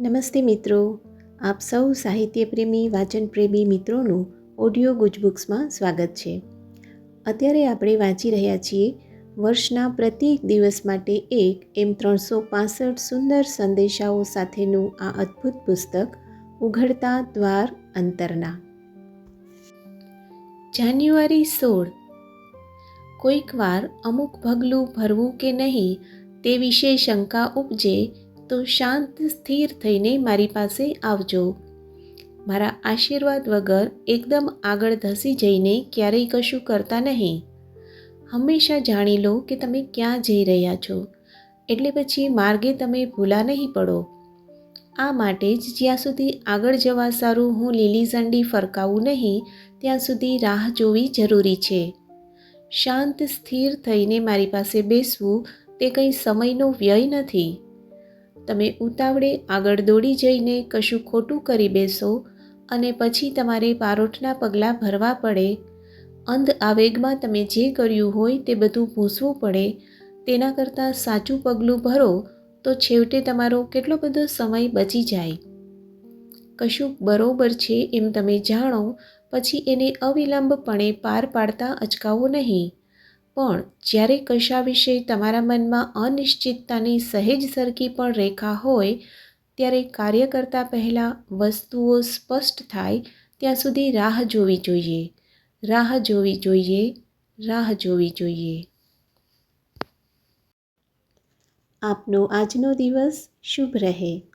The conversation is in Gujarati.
નમસ્તે મિત્રો. આપ સૌ સાહિત્યપ્રેમી, વાચનપ્રેમી મિત્રોનું ઓડિયો ગુજબુક્સમાં સ્વાગત છે. અત્યારે આપણે વાંચી રહ્યા છીએ વર્ષના પ્રત્યેક દિવસ માટે એક એમ ત્રણસો પાસઠ સુંદર સંદેશાઓ સાથેનું આ અદ્ભુત પુસ્તક, ઉઘડતા દ્વાર અંતરના. જાન્યુઆરી સોળ. કોઈક વાર અમુક પગલું ભરવું કે નહીં તે વિશે શંકા ઉપજે તો શાંત, સ્થિર થઈને મારી પાસે આવજો. મારા આશીર્વાદ વગર એકદમ આગળ ધસી જઈને ક્યારેય કશું કરતા નહીં. હંમેશા જાણી લો કે તમે ક્યાં જઈ રહ્યા છો. એટલે પછી માર્ગે તમે ભૂલા નહીં પડો. આ માટે જ જ્યાં સુધી આગળ જવા સારું હું લીલી ઝંડી ફરકાવું નહીં, ત્યાં સુધી રાહ જોવી જરૂરી છે. શાંત, સ્થિર થઈને મારી પાસે બેસવું તે કંઈ સમયનો વ્યય નથી. તમે ઉતાવળે આગળ દોડી જઈને કશું ખોટું કરી બેસો અને પછી તમારે પારોઠના પગલાં ભરવા પડે. અંધ આવેગમાં તમે જે કર્યું હોય તે બધું ભૂસવું પડે. તેના કરતાં સાચું પગલું ભરો તો છેવટે તમારો કેટલો બધો સમય બચી જાય. કશું બરોબર છે એમ તમે જાણો, પછી એને અવિલંબપણે પાર પાડતા અચકાવો નહીં. પણ જ્યારે કશા વિશે તમારા મનમાં અનિશ્ચિતતાની સહેજ સરખી પણ રેખા હોય, ત્યારે કાર્ય કરતાં પહેલાં વસ્તુઓ સ્પષ્ટ થાય, ત્યાં સુધી રાહ જોવી જોઈએ. રાહ જોવી જોઈએ. રાહ જોવી જોઈએ. આપનો આજનો દિવસ શુભ રહે.